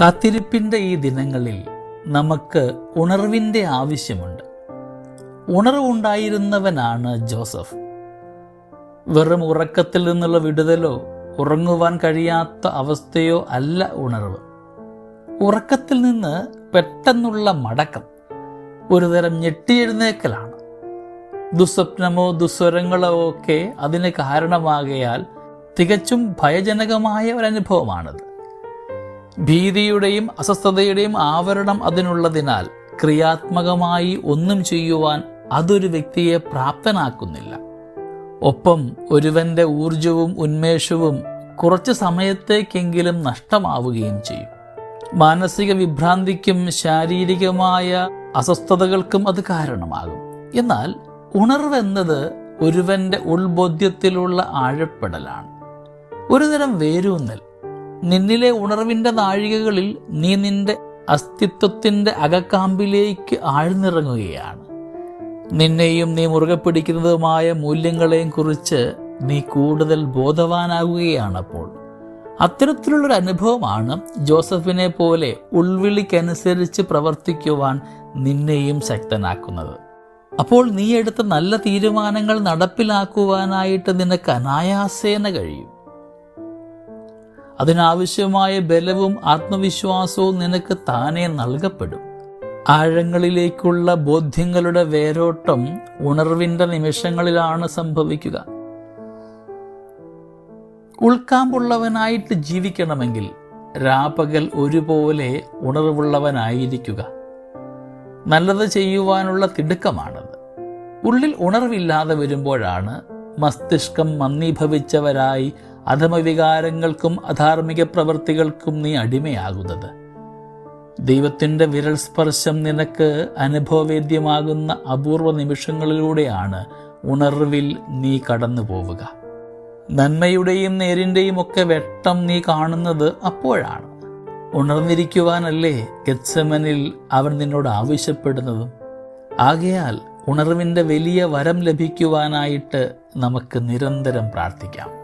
കാത്തിരിപ്പിന്റെ ഈ ദിനങ്ങളിൽ നമുക്ക് ഉണർവിന്റെ ആവശ്യമുണ്ട്. ഉണർവുണ്ടായിരുന്നവനാണ് ജോസഫ്. വെറും ഉറക്കത്തിൽ നിന്നുള്ള വിടുതലോ ഉറങ്ങുവാൻ കഴിയാത്ത അവസ്ഥയോ അല്ല ഉണർവ്. ഉറക്കത്തിൽ നിന്ന് പെട്ടെന്നുള്ള മടക്കം ഒരുതരം ഞെട്ടിയെഴുന്നേക്കലാണ്. ദുസ്വപ്നമോ ദുസ്വരങ്ങളോ ഒക്കെ അതിന് കാരണമാകയാൽ തികച്ചും ഭയജനകമായ ഒരനുഭവമാണത് ഭീതിയുടെയും അസ്വസ്ഥതയുടെയും ആവരണം അതിനുള്ളതിനാൽ ക്രിയാത്മകമായി ഒന്നും ചെയ്യുവാൻ അതൊരു വ്യക്തിയെ പ്രാപ്തനാക്കുന്നില്ല. ഒപ്പം ഒരുവന്റെ ഊർജവും ഉന്മേഷവും കുറച്ച് സമയത്തേക്കെങ്കിലും നഷ്ടമാവുകയും ചെയ്യും. മാനസിക വിഭ്രാന്തിക്കും ശാരീരികമായ അസ്വസ്ഥതകൾക്കും അത് കാരണമാകും. എന്നാൽ ഉണർവെന്നത് ഒരുവന്റെ ഉൾബോധ്യത്തിലുള്ള ആഴപ്പെടലാണ്. ഒരുതരം വേരൂന്നൽ നിന്നിലെ ഉണർവിന്റെ നാഴികകളിൽ നീ നിന്റെ അസ്തിത്വത്തിന്റെ അകക്കാമ്പിലേക്ക് ആഴ്ന്നിറങ്ങുകയാണ്. നിന്നെയും നീ മുറുകെ പിടിക്കുന്നതുമായ മൂല്യങ്ങളെയും കുറിച്ച് നീ കൂടുതൽ ബോധവാനാകുകയാണ് അപ്പോൾ അത്തരത്തിലുള്ളൊരു അനുഭവമാണ് ജോസഫിനെ പോലെ ഉൾവിളിക്കനുസരിച്ച് പ്രവർത്തിക്കുവാൻ നിന്നെയും ശക്തനാക്കുന്നത്. അപ്പോൾ നീ എടുത്ത നല്ല തീരുമാനങ്ങൾ നടപ്പിലാക്കുവാനായിട്ട് നിനക്ക് അനായാസേന കഴിയും. അതിനാവശ്യമായ ബലവും ആത്മവിശ്വാസവും നിനക്ക് താനെ നൽകപ്പെടും. ആഴങ്ങളിലേക്കുള്ള ബോധ്യങ്ങളുടെ വേരോട്ടം ഉണർവിന്റെ നിമിഷങ്ങളിലാണ് സംഭവിക്കുക. ഉൾക്കാമ്പുള്ളവനായിട്ട് ജീവിക്കണമെങ്കിൽ രാപ്പകൽ ഒരുപോലെ ഉണർവുള്ളവനായിരിക്കുക. നല്ലത് ചെയ്യുവാനുള്ള തിടുക്കമാണത്. ഉള്ളിൽ ഉണർവില്ലാതെ വരുമ്പോഴാണ് മസ്തിഷ്കം മന്ദീഭവിച്ചവരായി അധമവികാരങ്ങൾക്കും അധാർമിക പ്രവൃത്തികൾക്കും നീ അടിമയാകുന്നത്. ദൈവത്തിന്റെ വിരൽ സ്പർശം നിനക്ക് അനുഭവവേദ്യമാകുന്ന അപൂർവ നിമിഷങ്ങളിലൂടെയാണ് ഉണർവിൽ നീ കടന്നു പോവുക നന്മയുടെയും നേരിന്റെയും ഒക്കെ വെട്ടം നീ കാണുന്നത് അപ്പോഴാണ്. ഉണർന്നിരിക്കുവാനല്ലേ ഗത്സമനിൽ അവൻ നിന്നോട് ആവശ്യപ്പെടുന്നതും? ആകയാൽ ഉണർവിന്റെ വലിയ വരം ലഭിക്കുവാനായിട്ട് നമുക്ക് നിരന്തരം പ്രാർത്ഥിക്കാം.